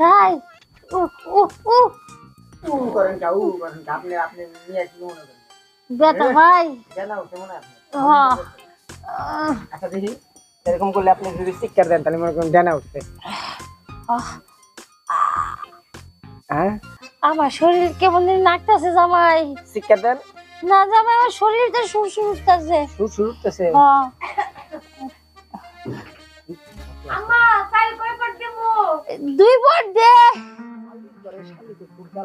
তাই? উ উ উ উ করেন উ করেন আপনি আপনি নিয়ে কি মনে করেন। বেটা ভাই। জানাও কেমন আপনি হ্যাঁ আচ্ছা দেখি। এরকম করলে আপনি যদি শিক্ষা দেন তাহলে মনে করেন জানা উঠছে। হ্যাঁ? আমার শরীর কেমন নাকতাছে জামাই। শিক্ষা দেন। না জামাই আমার শরীরটা সুর সুর উঠতেছে? শুরু উঠতেছে হ্যাঁ দুই পট দে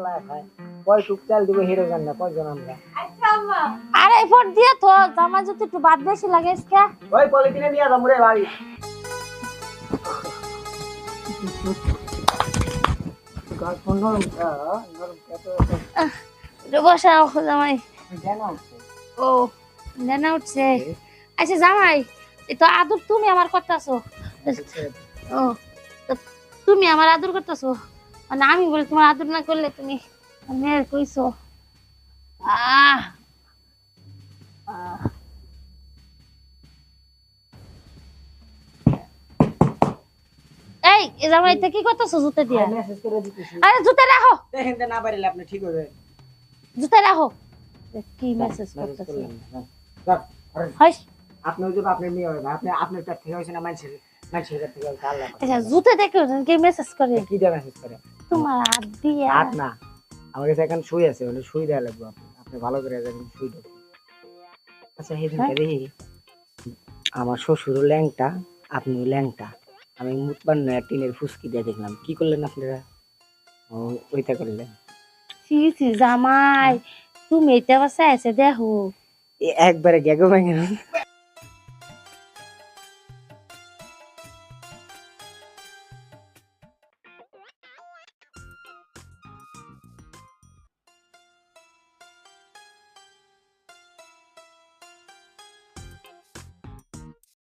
কয় টুক চাল দিব হিরো জান না কয়জন আমরা? আচ্ছা আম্মা দিয়ে তো জামাই যদি একটু বাদ বেশি লাগে ইসকা ওই পলিথিনে নিয়ে যাব রে বাড়ি গাছ নরম নরম এত একটু বসাও জামাই। উঠছে। ও নেনা উঠছে। আচ্ছা জামাই তো আদর তুমি আমার করতেছো। ও তুমি আমার আদর করতেছো। মানে আমি বলে তোমার আদর না করলে তুমি মেয়ের কইছো আহ আহ। এই এ জামাই এটা কি করতেছো জুতে দিয়ে মেসেজ করে দিতেছি আরে জুতে রাখো দেখেন তো না পারিলে আপনি ঠিক হবে জুতে রাখো এ কি মেসেজ মেসেজ করতেছো করলেন না। যাক, করেন। হয় আপনি ওই যে আপনার মেয়ে হবে আপনি আপনার কাছ থেকে হয়েছে না মানুষের মানুষের কাছ থেকে হয়েছে আল্লাহ আচ্ছা জুতে দেখো কি মেসেজ করে কি দিয়ে মেসেজ করে তোমার হাত দিয়ে হাত না আমার কাছে এখন সুই আছে মানে দেওয়া লাগবে আপনি। আপনি ভালো করে সুই দেবেন আচ্ছা সেদিনকে দেখি। আমার শ্বশুর ল্যাংটা আপনি ল্যাংটা। আমি মুতবান নয় টিনের ফুসকি দিয়ে দেখলাম। কি করলেন আপনারা? ও ওইটা করলেন। সি সি জামাই তুমি এটা বাসা আছে দেখো। একবারে গ্যাগো ভেঙে